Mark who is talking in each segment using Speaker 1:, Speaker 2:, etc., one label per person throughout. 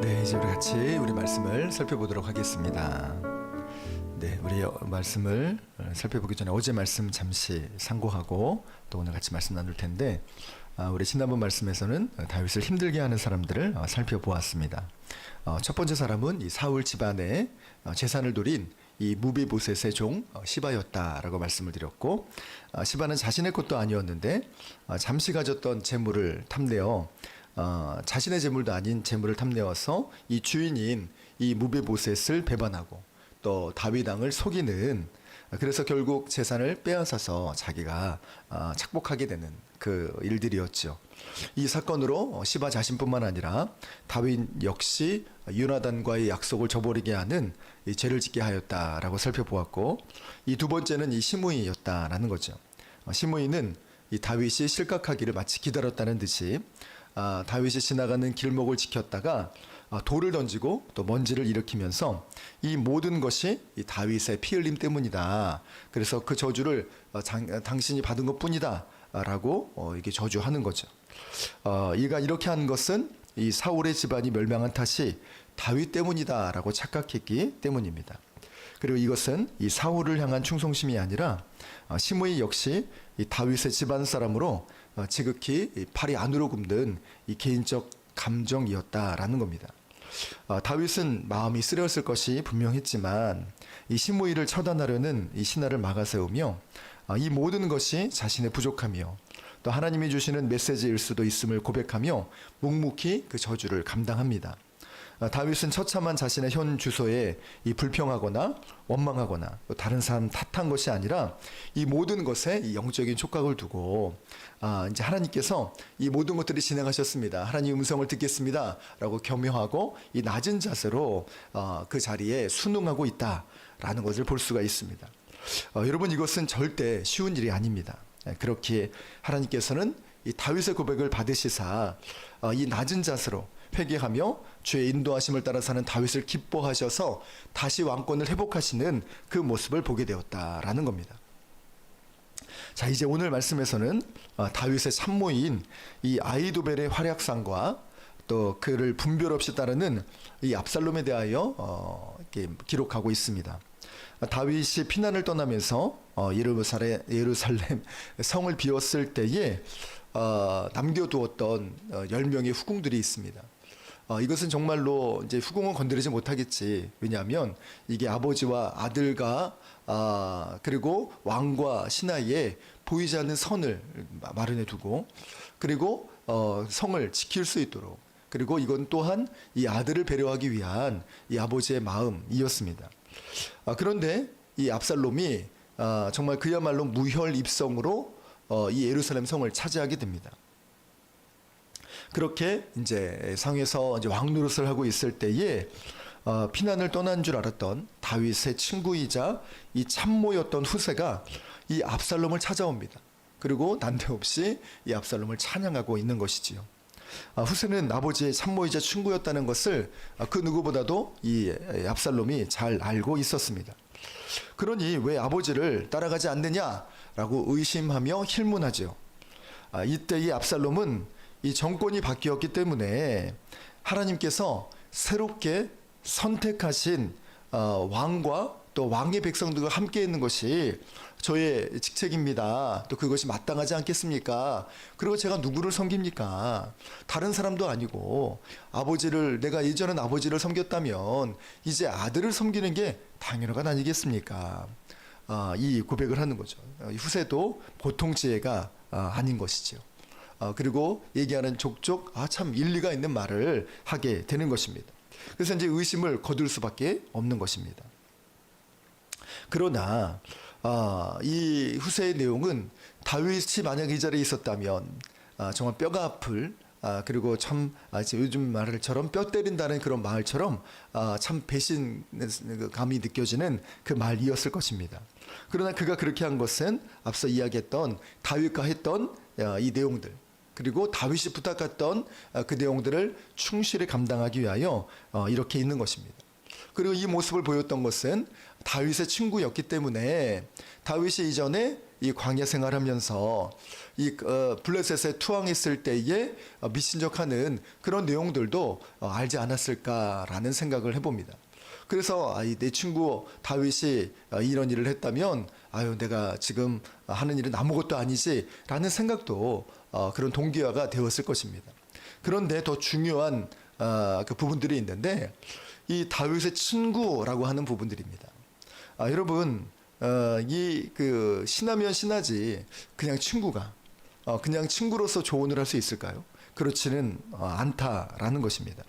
Speaker 1: 네, 이제 우리 같이 우리 말씀을 살펴보도록 하겠습니다. 네, 우리 어, 말씀을 어, 살펴보기 전에 어제 말씀 잠시 상고하고 또 오늘 같이 말씀 나눌 텐데 아, 우리 지난번 말씀에서는 어, 다윗을 힘들게 하는 사람들을 어, 살펴보았습니다. 어, 첫 번째 사람은 이 사울 집안의 어, 재산을 노린 이 무비보셋의 종 어, 시바였다라고 말씀을 드렸고 어, 시바는 자신의 것도 아니었는데 어, 잠시 가졌던 재물을 탐내어 어, 자신의 재물도 아닌 재물을 탐내어서 이 주인인 이 무비보셋을 배반하고 또 다윗 왕을 속이는 그래서 결국 재산을 빼앗아서 자기가 어, 착복하게 되는 그 일들이었죠. 이 사건으로 시바 자신뿐만 아니라 다윗 역시 유나단과의 약속을 저버리게 하는 이 죄를 짓게 하였다라고 살펴보았고 이 두 번째는 이 시므이였다라는 거죠. 어, 시므이는 이 다윗이 실각하기를 마치 기다렸다는 듯이 아, 다윗이 지나가는 길목을 지켰다가 아, 돌을 던지고 또 먼지를 일으키면서 이 모든 것이 이 다윗의 피 흘림 때문이다. 그래서 그 저주를 어, 장- 당신이 받은 것뿐이다라고 어, 이게 저주하는 거죠. 어, 이가 이렇게 한 것은 이 사울의 집안이 멸망한 탓이 다윗 때문이다라고 착각했기 때문입니다. 그리고 이것은 이 사울을 향한 충성심이 아니라 어, 시므이 역시 이 다윗의 집안 사람으로 어, 지극히 이 팔이 안으로 굽는 이 개인적 감정이었다라는 겁니다. 어, 다윗은 마음이 쓰렸을 것이 분명했지만 이 시므이를 처단하려는 이 신하를 막아세우며 어, 이 모든 것이 자신의 부족함이요 또 하나님이 주시는 메시지일 수도 있음을 고백하며 묵묵히 그 저주를 감당합니다. 어, 다윗은 처참한 자신의 현 주소에 이 불평하거나 원망하거나 또 다른 사람 탓한 것이 아니라 이 모든 것에 이 영적인 촉각을 두고 아 이제 하나님께서 이 모든 것들이 진행하셨습니다. 하나님 음성을 듣겠습니다라고 겸허하고 이 낮은 자세로 어, 그 자리에 순응하고 있다라는 것을 볼 수가 있습니다. 어, 여러분 이것은 절대 쉬운 일이 아닙니다. 예, 그렇게 하나님께서는 이 다윗의 고백을 받으시사 어, 이 낮은 자세로 회개하며 주의 인도하심을 따라 사는 다윗을 기뻐하셔서 다시 왕권을 회복하시는 그 모습을 보게 되었다라는 겁니다. 자 이제 오늘 말씀에서는 어, 다윗의 참모인 이 아이도벨의 활약상과 또 그를 분별 없이 따르는 이 압살롬에 대하여 어, 기록하고 있습니다. 다윗이 피난을 떠나면서 어, 예루살렘, 예루살렘 성을 비웠을 때에 어, 남겨두었던 어, 10명의 후궁들이 있습니다. 어, 이것은 정말로 이제 후궁은 건드리지 못하겠지. 왜냐하면 이게 아버지와 아들과 아, 그리고 왕과 신하에 보이지 않는 선을 마- 마련해 두고 그리고 어, 성을 지킬 수 있도록 그리고 이건 또한 이 아들을 배려하기 위한 이 아버지의 마음이었습니다. 아, 그런데 이 압살롬이 아, 정말 그야말로 무혈 입성으로 어, 이 예루살렘 성을 차지하게 됩니다. 그렇게 이제 상에서 이제 왕 노릇을 하고 있을 때에 어, 피난을 떠난 줄 알았던 다윗의 친구이자 이 참모였던 후세가 이 압살롬을 찾아옵니다. 그리고 난데없이 이 압살롬을 찬양하고 있는 것이지요. 아, 후세는 아버지의 참모이자 친구였다는 것을 아, 그 누구보다도 이 압살롬이 잘 알고 있었습니다. 그러니 왜 아버지를 따라가지 않느냐라고 의심하며 힐문하지요. 아, 이때 이 압살롬은 이 정권이 바뀌었기 때문에 하나님께서 새롭게 선택하신 어, 왕과 또 왕의 백성들과 함께 있는 것이 저의 직책입니다. 또 그것이 마땅하지 않겠습니까? 그리고 제가 누구를 섬깁니까? 다른 사람도 아니고 아버지를 내가 예전엔 아버지를 섬겼다면 이제 아들을 섬기는 게 당연한 것 아니겠습니까? 아, 이 고백을 하는 거죠. 어, 이 후세도 보통 지혜가 아, 아닌 것이지 요. 아, 그리고 얘기하는 족족 아 참 일리가 있는 말을 하게 되는 것입니다. 그래서 이제 의심을 거둘 수밖에 없는 것입니다. 그러나 아, 이 후세의 내용은 다윗이 만약 이 자리에 있었다면 아, 정말 뼈가 아플 아, 그리고 참 아, 요즘 말처럼 뼈 때린다는 그런 말처럼 아, 참 배신 감이 느껴지는 그 말이었을 것입니다. 그러나 그가 그렇게 한 것은 앞서 이야기했던 다윗과 했던 아, 이 내용들 그리고 다윗이 부탁했던 아, 그 내용들을 충실히 감당하기 위하여 어, 이렇게 있는 것입니다. 그리고 이 모습을 보였던 것은 다윗의 친구였기 때문에 다윗이 이전에 이 광야 생활하면서 이 어, 블레셋에 투항했을 때에 어, 미신적하는 그런 내용들도 어, 알지 않았을까라는 생각을 해봅니다. 그래서 아, 이내 친구 다윗이 어, 이런 일을 했다면 아유 내가 지금 하는 일은 아무것도 아니지라는 생각도 어, 그런 동기화가 되었을 것입니다. 그런데 더 중요한 어, 그 부분들이 있는데 이 다윗의 친구라고 하는 부분들입니다. 아, 여러분 어, 이그 신하면 신하지 그냥 친구가 어, 그냥 친구로서 조언을 할 수 있을까요? 그렇지는 어, 않다라는 것입니다.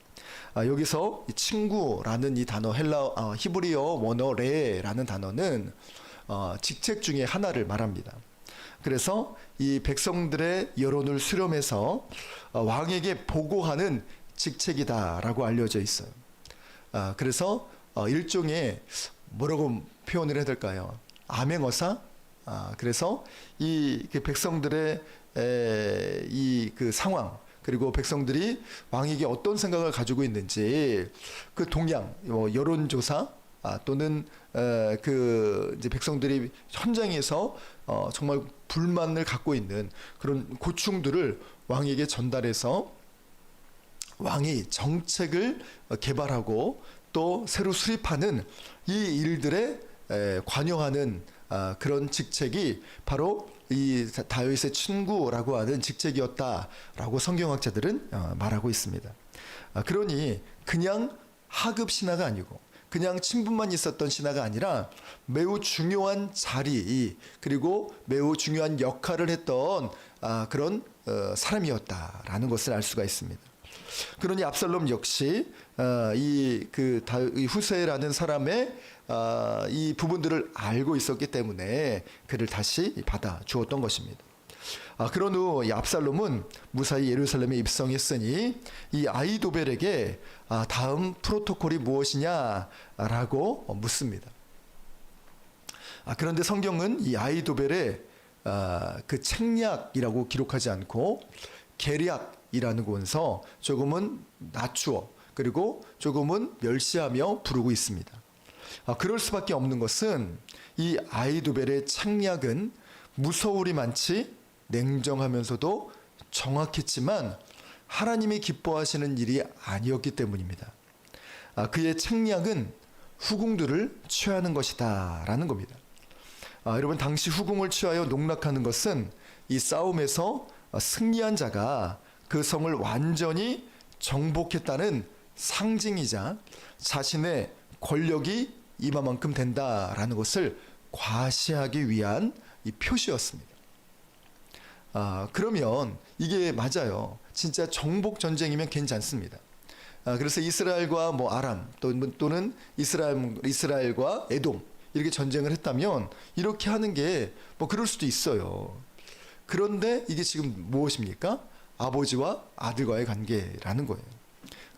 Speaker 1: 아, 여기서 이 친구라는 이 단어 헬라 어, 히브리어 원어 레라는 단어는 어, 직책 중에 하나를 말합니다. 그래서 이 백성들의 여론을 수렴해서 어, 왕에게 보고하는 직책이다라고 알려져 있어요. 아, 그래서 어, 일종의 뭐라고 표현을 해야 될까요? 암행어사. 아, 그래서 이그 백성들의 이 그 상황 그리고 백성들이 왕에게 어떤 생각을 가지고 있는지 그 동향, 뭐 여론조사 아, 또는 에, 그 이제 백성들이 현장에서 어, 정말 불만을 갖고 있는 그런 고충들을 왕에게 전달해서 왕이 정책을 어, 개발하고 또 새로 수립하는 이 일들에 에, 관여하는 아, 그런 직책이 바로 이 다윗의 친구라고 하는 직책이었다라고 성경학자들은 어, 말하고 있습니다. 아, 그러니 그냥 하급 신하가 아니고 그냥 친분만 있었던 신하가 아니라 매우 중요한 자리 그리고 매우 중요한 역할을 했던 아, 그런 어, 사람이었다라는 것을 알 수가 있습니다. 그러니 압살롬 역시 어, 이그 후세라는 사람의 어, 이 부분들을 알고 있었기 때문에 그를 다시 받아 주었던 것입니다. 아, 그런 후이 압살롬은 무사히 예루살렘에 입성했으니 이 아이도벨에게 아, 다음 프로토콜이 무엇이냐라고 묻습니다. 아, 그런데 성경은 이 아이도벨의 아, 그 책략이라고 기록하지 않고 계략이라는 곳에서 조금은 낮추어 그리고 조금은 멸시하며 부르고 있습니다. 아, 그럴 수밖에 없는 것은 이 아이도벨의 책략은 무서울이 많지 냉정하면서도 정확했지만 하나님이 기뻐하시는 일이 아니었기 때문입니다. 아, 그의 책략은 후궁들을 취하는 것이다 라는 겁니다. 아, 여러분 당시 후궁을 취하여 농락하는 것은 이 싸움에서 승리한 자가 그 성을 완전히 정복했다는 상징이자 자신의 권력이 이만큼 된다라는 것을 과시하기 위한 이 표시였습니다. 아, 그러면 이게 맞아요. 진짜 정복 전쟁이면 괜찮습니다. 아, 그래서 이스라엘과 뭐 아람 또, 또는 이스라엘 이스라엘과 에돔 이렇게 전쟁을 했다면 이렇게 하는 게 뭐 그럴 수도 있어요. 그런데 이게 지금 무엇입니까? 아버지와 아들과의 관계라는 거예요.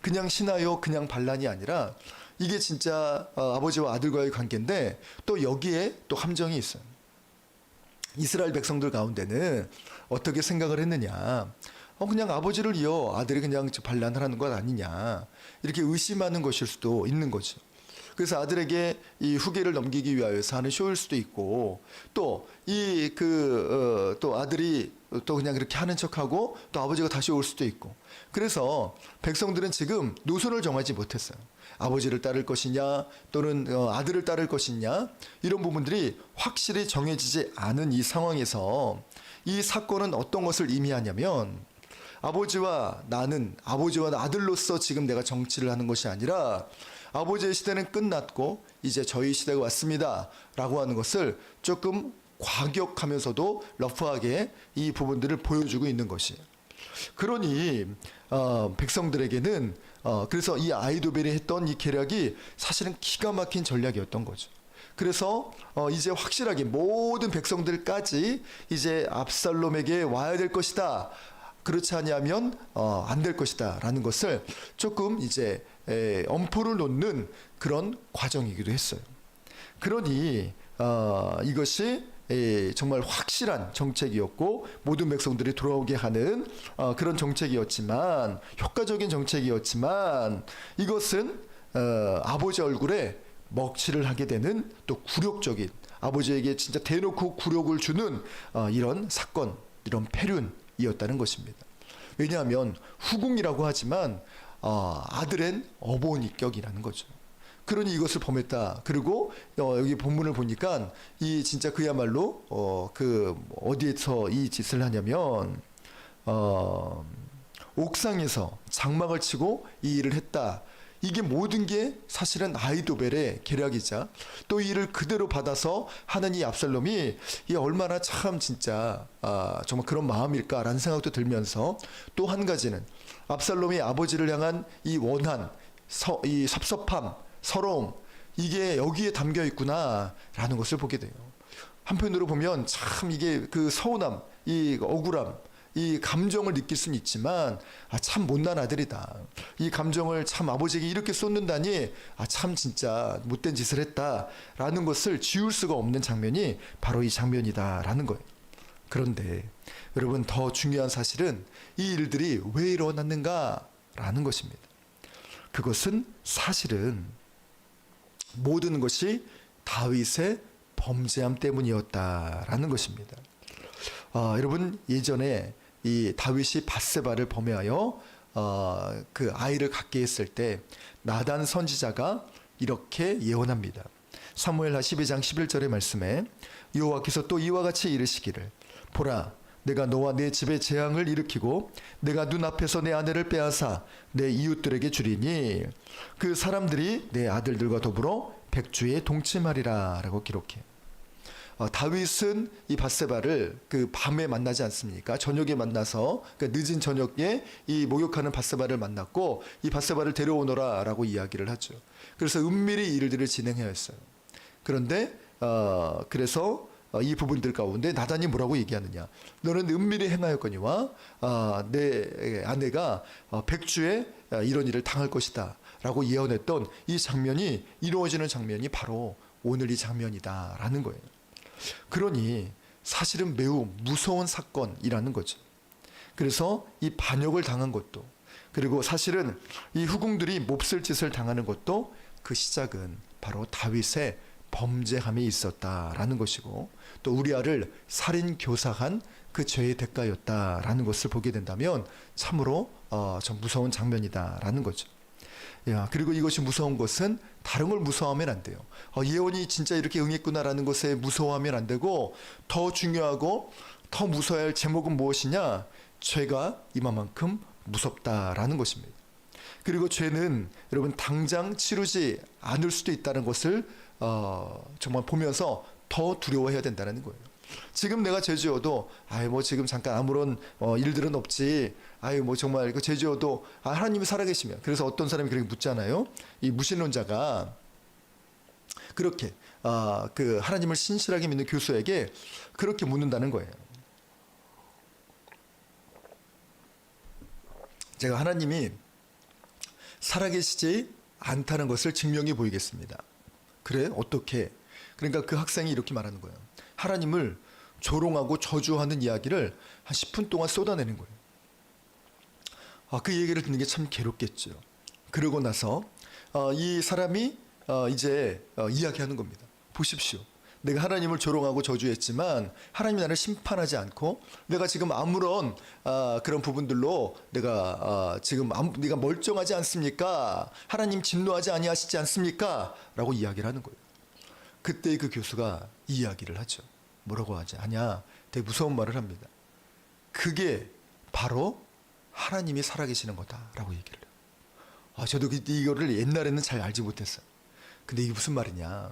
Speaker 1: 그냥 신하요, 그냥 반란이 아니라 이게 진짜 어, 아버지와 아들과의 관계인데 또 여기에 또 함정이 있어요. 이스라엘 백성들 가운데는 어떻게 생각을 했느냐? 어 그냥 아버지를 이어 아들이 그냥 반란을 하는 것 아니냐 이렇게 의심하는 것일 수도 있는 거죠. 그래서 아들에게 이 후계를 넘기기 위하여서 하는 쇼일 수도 있고 또 이 그 또 아들이 또 그냥 그렇게 하는 척하고 또 아버지가 다시 올 수도 있고 그래서 백성들은 지금 노선을 정하지 못했어요. 아버지를 따를 것이냐 또는 어, 아들을 따를 것이냐 이런 부분들이 확실히 정해지지 않은 이 상황에서 이 사건은 어떤 것을 의미하냐면 아버지와 나는 아버지와 아들로서 지금 내가 정치를 하는 것이 아니라 아버지의 시대는 끝났고 이제 저희 시대가 왔습니다. 라고 하는 것을 조금 과격하면서도 러프하게 이 부분들을 보여주고 있는 것이에요. 그러니 어, 백성들에게는 어, 그래서 이 아이도벨이 했던 이 계략이 사실은 기가 막힌 전략이었던 거죠. 그래서 어, 이제 확실하게 모든 백성들까지 이제 압살롬에게 와야 될 것이다. 그렇지 않으면 어, 안 될 것이다라는 것을 조금 이제 에, 엄포를 놓는 그런 과정이기도 했어요. 그러니 어, 이것이 에, 정말 확실한 정책이었고 모든 백성들이 돌아오게 하는 어, 그런 정책이었지만 효과적인 정책이었지만 이것은 어, 아버지 얼굴에 먹칠을 하게 되는 또 굴욕적인 아버지에게 진짜 대놓고 굴욕을 주는 어, 이런 사건, 이런 폐륜이었다는 것입니다. 왜냐하면 후궁이라고 하지만 어, 아들엔 어보니격이라는 거죠. 그러니 이것을 범했다. 그리고 어, 여기 본문을 보니까 이 진짜 그야말로 어, 그 어디에서 이 짓을 하냐면 어, 옥상에서 장막을 치고 이 일을 했다. 이게 모든 게 사실은 아이도벨의 계략이자 또이 일을 그대로 받아서 하는 이 압살롬이 이 얼마나 참 진짜 아, 정말 그런 마음일까라는 생각도 들면서 또 한 가지는 압살롬이 아버지를 향한 이 원한, 서, 이 섭섭함, 서러움 이게 여기에 담겨 있구나라는 것을 보게 돼요. 한편으로 보면 참 이게 그 서운함, 이 억울함, 이 감정을 느낄 수는 있지만 아 참 못난 아들이다. 이 감정을 참 아버지에게 이렇게 쏟는다니 아 참 진짜 못된 짓을 했다라는 것을 지울 수가 없는 장면이 바로 이 장면이다라는 거예요. 그런데 여러분 더 중요한 사실은 이 일들이 왜 일어났는가라는 것입니다. 그것은 사실은 모든 것이 다윗의 범죄함 때문이었다라는 것입니다. 아, 여러분 예전에 이 다윗이 바세바를 범해하여 어, 그 아이를 갖게 했을 때 나단 선지자가 이렇게 예언합니다. 사무엘하 12장 11절의 말씀에 여호와께서 또 이와 같이 이르시기를 보라 내가 너와 내 집에 재앙을 일으키고 내가 눈앞에서 내 아내를 빼앗아 내 이웃들에게 주리니 그 사람들이 내 아들들과 더불어 백주에 동침하리라라고 기록해. 어, 다윗은 이 바세바를 그 밤에 만나지 않습니까? 저녁에 만나서 그러니까 늦은 저녁에 이 목욕하는 바세바를 만났고 이 바세바를 데려오너라라고 이야기를 하죠. 그래서 은밀히 이 일들을 진행하였어요. 그런데 어, 그래서 어, 이 부분들 가운데 나단이 뭐라고 얘기하느냐? 너는 은밀히 행하였거니와 아, 내 아내가 어, 백주에 어, 이런 일을 당할 것이다라고 예언했던 이 장면이 이루어지는 장면이 바로 오늘 이 장면이다라는 거예요. 그러니 사실은 매우 무서운 사건이라는 거죠. 그래서 이 반역을 당한 것도 그리고 사실은 이 후궁들이 몹쓸 짓을 당하는 것도 그 시작은 바로 다윗의 범죄함이 있었다라는 것이고 또 우리아를 살인 교사한 그 죄의 대가였다라는 것을 보게 된다면 참으로 어, 좀 무서운 장면이다라는 거죠. 야, 그리고 이것이 무서운 것은 다른 걸 무서워하면 안 돼요. 어, 예언이 진짜 이렇게 응했구나라는 것에 무서워하면 안 되고 더 중요하고 더 무서워야 할 제목은 무엇이냐? 죄가 이만큼 무섭다라는 것입니다. 그리고 죄는 여러분 당장 치르지 않을 수도 있다는 것을 어, 정말 보면서 더 두려워해야 된다는 거예요. 지금 내가 죄지어도 아유 뭐 지금 잠깐 아무런 어, 일들은 없지 아유 뭐 정말 그 죄지어도 아, 하나님이 살아계시면 그래서 어떤 사람이 그렇게 묻잖아요 이 무신론자가 그렇게 아, 그 하나님을 신실하게 믿는 교수에게 그렇게 묻는다는 거예요. 제가 하나님이 살아계시지 않다는 것을 증명해 보이겠습니다. 그래 어떻게? 그러니까 그 학생이 이렇게 말하는 거예요. 하나님을 조롱하고 저주하는 이야기를 한 10분 동안 쏟아내는 거예요. 아, 그 얘기를 듣는 게 참 괴롭겠죠. 그러고 나서 어, 이 사람이 어, 이제 어, 이야기하는 겁니다. 보십시오. 내가 하나님을 조롱하고 저주했지만 하나님이 나를 심판하지 않고 내가 지금 아무런 아, 그런 부분들로 내가 아, 지금 아무, 네가 멀쩡하지 않습니까? 하나님 진노하지 아니하시지 않습니까? 라고 이야기를 하는 거예요. 그때 그 교수가 이 이야기를 하죠. 뭐라고 하지? 하냐? 되게 무서운 말을 합니다. 그게 바로 하나님이 살아계시는 거다라고 얘기를 해요. 아, 저도 그- 이거를 옛날에는 잘 알지 못했어요. 근데 이게 무슨 말이냐?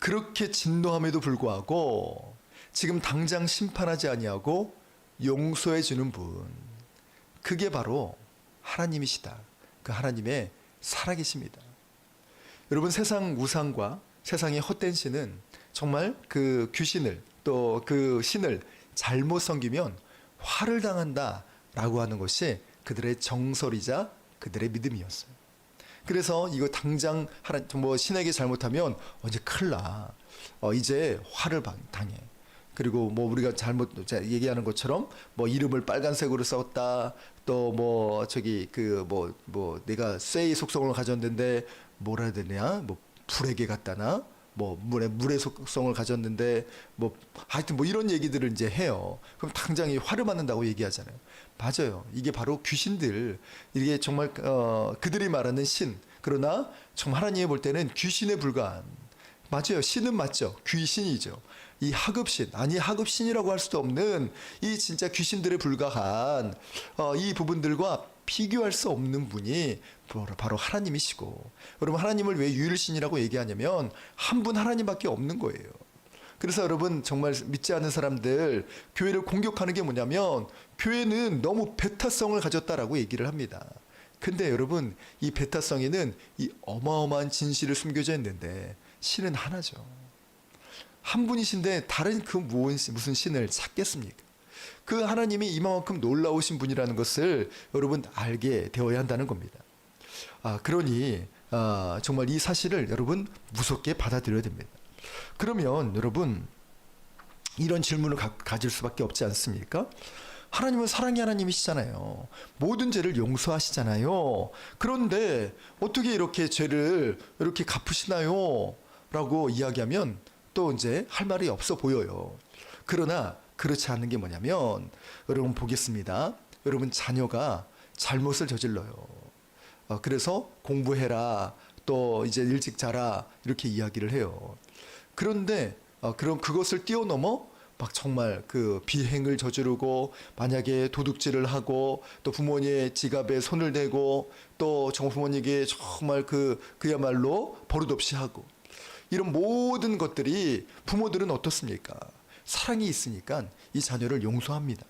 Speaker 1: 그렇게 진노함에도 불구하고 지금 당장 심판하지 아니하고 용서해 주는 분. 그게 바로 하나님이시다. 그 하나님의 살아계십니다. 여러분 세상 우상과 세상의 헛된 신은 정말 그 귀신을 또 그 신을 잘못 섬기면 화를 당한다라고 하는 것이 그들의 정설이자 그들의 믿음이었어요. 그래서 이거 당장 하나 뭐 신에게 잘못하면 언제 큰일 나. 어, 이제 화를 방- 당해. 그리고 뭐 우리가 잘못 자, 얘기하는 것처럼 뭐 이름을 빨간색으로 썼다. 또 뭐 저기 그 뭐 뭐 내가 쇠의 속성을 가졌는데 뭐라 해야 되냐? 뭐 불에게 갔다나 뭐 물의 물의 속성을 가졌는데 뭐 하여튼 뭐 이런 얘기들을 이제 해요. 그럼 당장 이 화를 맞는다고 얘기하잖아요. 맞아요. 이게 바로 귀신들 이게 정말 어 그들이 말하는 신 그러나 정말 하나님이 볼 때는 귀신에 불과한 맞아요. 신은 맞죠. 귀신이죠. 이 하급신 아니 하급신이라고 할 수도 없는 이 진짜 귀신들에 불과한 어, 이 부분들과 비교할 수 없는 분이 바로, 하나님이시고 여러분 하나님을 왜 유일신이라고 얘기하냐면 한 분 하나님밖에 없는 거예요. 그래서 여러분 정말 믿지 않는 사람들 교회를 공격하는 게 뭐냐면 교회는 너무 배타성을 가졌다라고 얘기를 합니다. 근데 여러분 이 배타성에는 이 어마어마한 진실을 숨겨져 있는데 신은 하나죠. 한 분이신데 다른 그 무슨 신을 찾겠습니까? 그 하나님이 이만큼 놀라우신 분이라는 것을 여러분 알게 되어야 한다는 겁니다. 아 그러니 아, 정말 이 사실을 여러분 무섭게 받아들여야 됩니다. 그러면 여러분 이런 질문을 가, 가질 수밖에 없지 않습니까? 하나님은 사랑의 하나님이시잖아요. 모든 죄를 용서하시잖아요. 그런데 어떻게 이렇게 죄를 이렇게 갚으시나요? 라고 이야기하면 또 이제 할 말이 없어 보여요. 그러나 그렇지 않은 게 뭐냐면 여러분 보겠습니다. 여러분 자녀가 잘못을 저질러요. 어, 그래서 공부해라. 또 이제 일찍 자라. 이렇게 이야기를 해요. 그런데 어, 그럼 그것을 뛰어넘어 막 정말 그 비행을 저지르고 만약에 도둑질을 하고 또 부모님의 지갑에 손을 대고 또 정말 부모님에게 정말 그 그야말로 버릇없이 하고 이런 모든 것들이 부모들은 어떻습니까? 사랑이 있으니까 이 자녀를 용서합니다.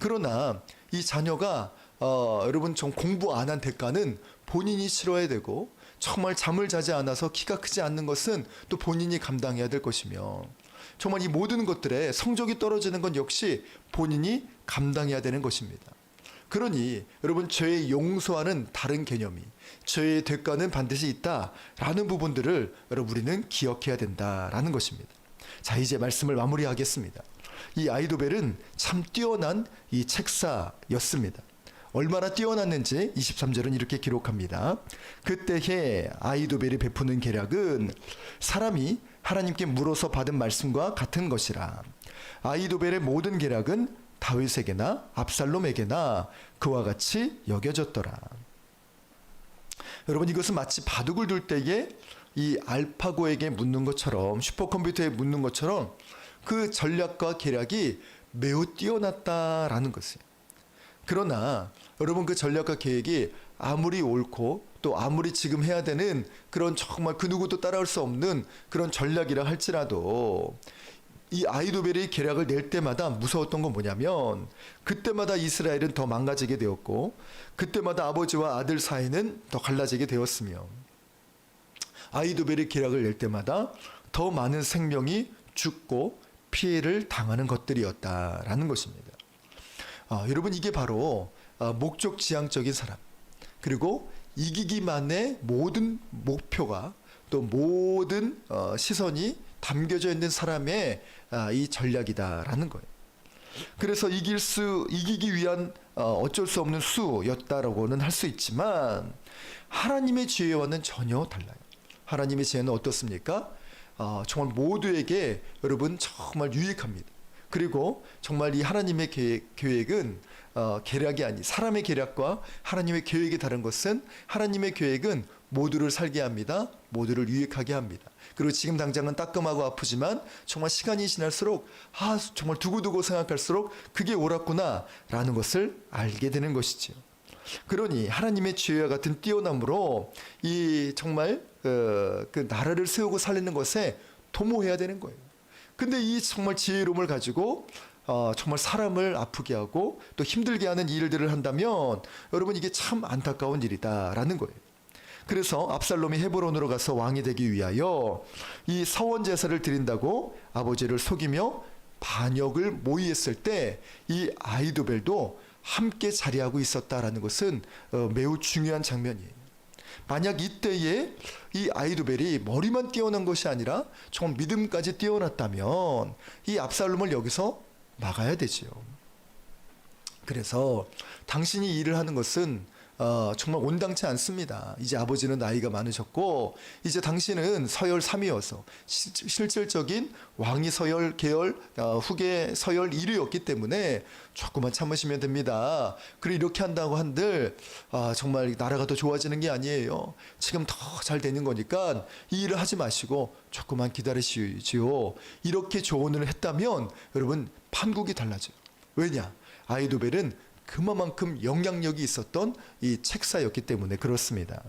Speaker 1: 그러나 이 자녀가 어, 여러분 좀 공부 안 한 대가는 본인이 치러야 되고 정말 잠을 자지 않아서 키가 크지 않는 것은 또 본인이 감당해야 될 것이며 정말 이 모든 것들에 성적이 떨어지는 건 역시 본인이 감당해야 되는 것입니다. 그러니 여러분 죄의 용서와는 다른 개념이 죄의 대가는 반드시 있다라는 부분들을 여러분 우리는 기억해야 된다라는 것입니다. 자 이제 말씀을 마무리하겠습니다. 이 아이도벨은 참 뛰어난 이 책사였습니다. 얼마나 뛰어났는지 23절은 이렇게 기록합니다. 그때에 아이도벨이 베푸는 계략은 사람이 하나님께 물어서 받은 말씀과 같은 것이라. 아이도벨의 모든 계략은 다윗에게나 압살롬에게나 그와 같이 여겨졌더라. 여러분 이것은 마치 바둑을 둘 때에 이 알파고에게 묻는 것처럼 슈퍼컴퓨터에 묻는 것처럼 그 전략과 계략이 매우 뛰어났다라는 것이에요. 그러나 여러분 그 전략과 계획이 아무리 옳고 또 아무리 지금 해야 되는 그런 정말 그 누구도 따라올 수 없는 그런 전략이라 할지라도 이 아이도벨이 계략을 낼 때마다 무서웠던 건 뭐냐면 그때마다 이스라엘은 더 망가지게 되었고 그때마다 아버지와 아들 사이는 더 갈라지게 되었으며 아이도벨이 계략을 낼 때마다 더 많은 생명이 죽고 피해를 당하는 것들이었다라는 것입니다. 아, 여러분 이게 바로 아, 목적 지향적인 사람 그리고 이기기만의 모든 목표가 또 모든 어, 시선이 담겨져 있는 사람의 아, 이 전략이다라는 거예요. 그래서 이길 수 이기기 위한 어, 어쩔 수 없는 수였다라고는 할 수 있지만 하나님의 지혜와는 전혀 달라요. 하나님의 지혜는 어떻습니까? 어, 정말 모두에게 여러분 정말 유익합니다. 그리고 정말 이 하나님의 계획, 계획은 어, 계략이 아니 사람의 계략과 하나님의 계획이 다른 것은 하나님의 계획은 모두를 살게 합니다. 모두를 유익하게 합니다. 그리고 지금 당장은 따끔하고 아프지만 정말 시간이 지날수록 아 정말 두고두고 생각할수록 그게 옳았구나라는 것을 알게 되는 것이지요. 그러니 하나님의 지혜와 같은 뛰어남으로 이 정말 어, 그 나라를 세우고 살리는 것에 도모해야 되는 거예요. 근데 이 정말 지혜로움을 가지고 어, 정말 사람을 아프게 하고 또 힘들게 하는 일들을 한다면 여러분 이게 참 안타까운 일이다라는 거예요. 그래서 압살롬이 헤브론으로 가서 왕이 되기 위하여 이 서원 제사를 드린다고 아버지를 속이며 반역을 모의했을 때 이 아이도벨도 함께 자리하고 있었다라는 것은 어, 매우 중요한 장면이에요. 만약 이때에 이 아이도벨이 머리만 뛰어난 것이 아니라 정말 믿음까지 뛰어났다면 이 압살롬을 여기서 막아야 되지요. 그래서 당신이 일을 하는 것은 어, 정말 온당치 않습니다. 이제 아버지는 나이가 많으셨고 이제 당신은 서열 3위여서 실질적인 왕위 서열 계열 어, 후계 서열 1위였기 때문에 조금만 참으시면 됩니다. 그리고 이렇게 한다고 한들 아, 정말 나라가 더 좋아지는 게 아니에요. 지금 더 잘 되는 거니까 이 일을 하지 마시고 조금만 기다리시지요. 이렇게 조언을 했다면 여러분 판국이 달라져요. 왜냐? 아이도벨은 그만큼 영향력이 있었던 이 책사였기 때문에 그렇습니다.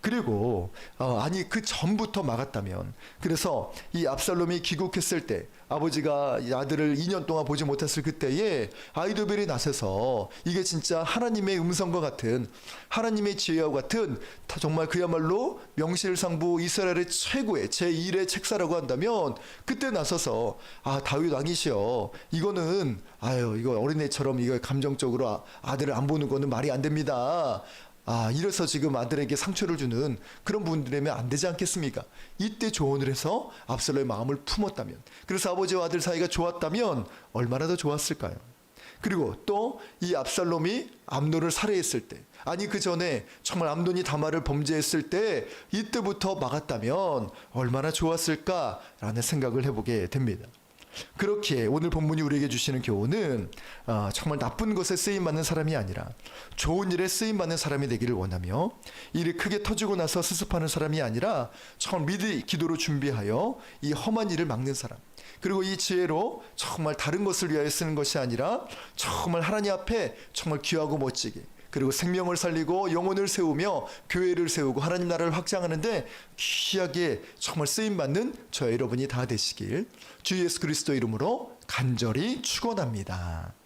Speaker 1: 그리고 어, 아니 그 전부터 막았다면 그래서 이 압살롬이 귀국했을 때 아버지가 이 아들을 2년 동안 보지 못했을 그때에 아이도벨이 나서서 이게 진짜 하나님의 음성과 같은 하나님의 지혜와 같은 다 정말 그야말로 명실상부 이스라엘의 최고의 제1의 책사라고 한다면 그때 나서서 아 다윗 왕이시여 이거는 아유 이거 어린애처럼 이거 감정적으로 아- 아들을 안 보는 거는 말이 안 됩니다. 아, 이래서 지금 아들에게 상처를 주는 그런 분들이면 안 되지 않겠습니까? 이때 조언을 해서 압살롬의 마음을 품었다면, 그래서 아버지와 아들 사이가 좋았다면 얼마나 더 좋았을까요? 그리고 또 이 압살롬이 암논을 살해했을 때, 아니 그 전에 정말 암논이 다말을 범죄했을 때 이때부터 막았다면 얼마나 좋았을까라는 생각을 해보게 됩니다. 그렇기에 오늘 본문이 우리에게 주시는 교훈은 아, 정말 나쁜 것에 쓰임 받는 사람이 아니라 좋은 일에 쓰임 받는 사람이 되기를 원하며 일이 크게 터지고 나서 수습하는 사람이 아니라 정말 미리 기도로 준비하여 이 험한 일을 막는 사람. 그리고 이 지혜로 정말 다른 것을 위하여 쓰는 것이 아니라 정말 하나님 앞에 정말 귀하고 멋지게 그리고 생명을 살리고 영혼을 세우며 교회를 세우고 하나님 나라를 확장하는데 귀하게 정말 쓰임 받는 저 여러분이 다 되시길 주 예수 그리스도 이름으로 간절히 축원합니다.